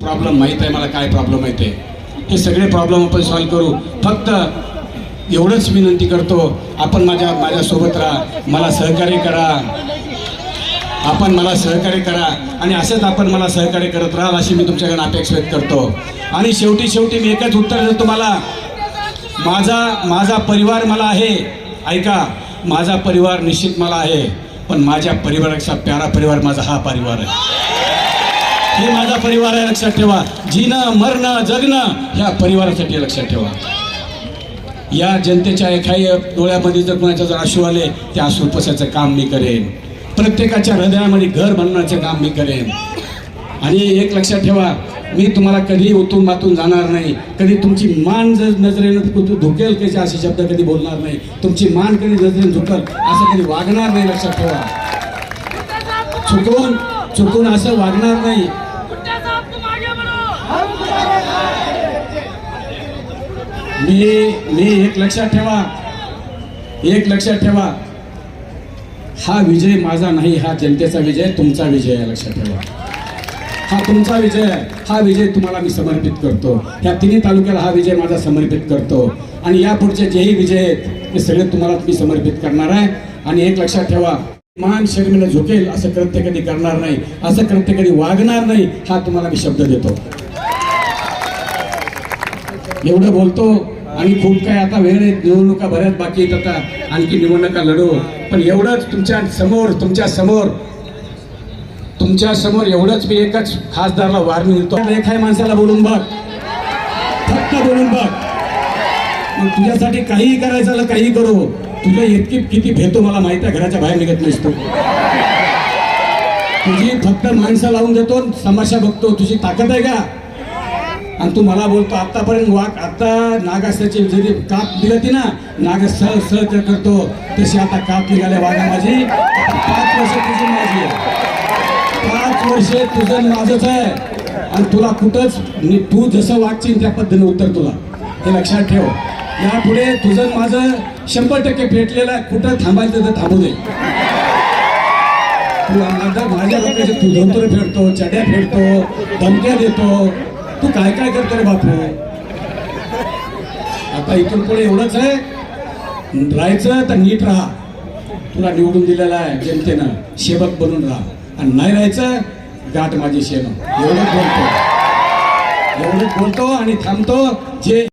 Problem माहीत आहे मला काय प्रॉब्लेम आहे? ते हे सगळे प्रॉब्लेम आपण सॉल्व्ह करू. फक्त एवढंच विनंती करतो आपण माझ्या माझ्यासोबत राहा. मला सहकार्य करा. आपण मला सहकार्य करा. आणि असंच आपण मला सहकार्य करत राहाल अशी मी तुमच्याकडे अपेक्षा व्यक्त करतो. आणि शेवटी शेवटी मी एकच उत्तर देतो तुम्हाला. माझा माझा परिवार मला आहे. ऐका माझा परिवार निश्चित मला आहे. पण माझ्या परिवारापेक्षा प्यारा परिवार माझा हा परिवार आहे. हे माझा परिवार आहे लक्षात ठेवा. जिणं मरणं जगणं ह्या परिवारासाठी लक्षात ठेवा. या जनतेच्या एखादी डोळ्यामध्ये जर कोणाच्या जर आशू आले त्या आशू पसायचं काम मी करेन. प्रत्येकाच्या हृदयामध्ये घर बनवण्याचं काम मी करेन. आणि एक लक्षात ठेवा मी तुम्हाला कधी उतून मातून जाणार नाही. कधी तुमची मान जर नजरेनं धुकेल कशी असे शब्द कधी बोलणार नाही. तुमची मान कधी नजरेनं झुकल असं कधी वागणार नाही लक्षात ठेवा. चुकून चुकून असं वागणार नाही. मी मी एक लक्षात ठेवा. एक लक्षात ठेवा. हा विजय माझा नाही हा जनतेचा विजय तुमचा विजय आहे लक्षात ठेवा. हा तुमचा विजय हा विजय तुम्हाला मी समर्पित करतो. ह्या तिन्ही तालुक्याला हा विजय माझा समर्पित करतो. आणि यापुढचे जेही विजय आहेत ते सगळे तुम्हाला मी समर्पित करणार आहे. आणि एक लक्षात ठेवा मान शर्मीला झुकेल असं कृत्य कधी करणार नाही असं कृत्य कधी वागणार नाही हा तुम्हाला मी शब्द देतो. एवढं बोलतो आणि खूप काय आता वेळ आहे निवडणुका बऱ्याच बाकी आहेत आता आणखी निवडणुका लढू. पण एवढंच तुमच्यासमोर तुमच्यासमोर तुमच्यासमोर एवढंच मी एकच खासदारला वारणी देतो. एखाद्या माणसाला बोलून बघ. फक्त बोलून बघ. मग तुझ्यासाठी काहीही करायचं झालं काहीही करू. तुझं इतकी किती भेटतो मला माहीत आहे घराच्या बाहेर निघत नसतो तुझी फक्त माणसं लावून देतो समस्या बघतो. तुझी ताकद आहे का? आणि तू मला बोलतो आत्तापर्यंत वाक आता नागासाची जरी काप दिलं ती ना नाग सह सह करतो तशी आता काप निघाल्या वाघा माझी पाच वर्ष तुझी माझी आहे. पाच वर्ष तुझं माझंच आहे. आणि तुला कुठंच तू जसं वागशील त्या पद्धतीने उत्तर तुला. हे लक्षात ठेव. यापुढे तुझं माझं शंभर टक्के फेटलेलं आहे. कुठं थांबायचं तर थांबू दे. तू आता माझ्या लोकांचे तू धोतर फेडतो चड्या फेडतो धमक्या देतो. तू काय काय करतो रे बापू? आता इथून पुढे एवढंच आहे. राहायचं तर नीट राहा. तुला निवडून दिलेला आहे. जनतेनं सेवक बनून राहा. आणि नाही राहायचं गाठ माझी शेण. एवढं बोलतो. एवढं बोलतो आणि थांबतो. जे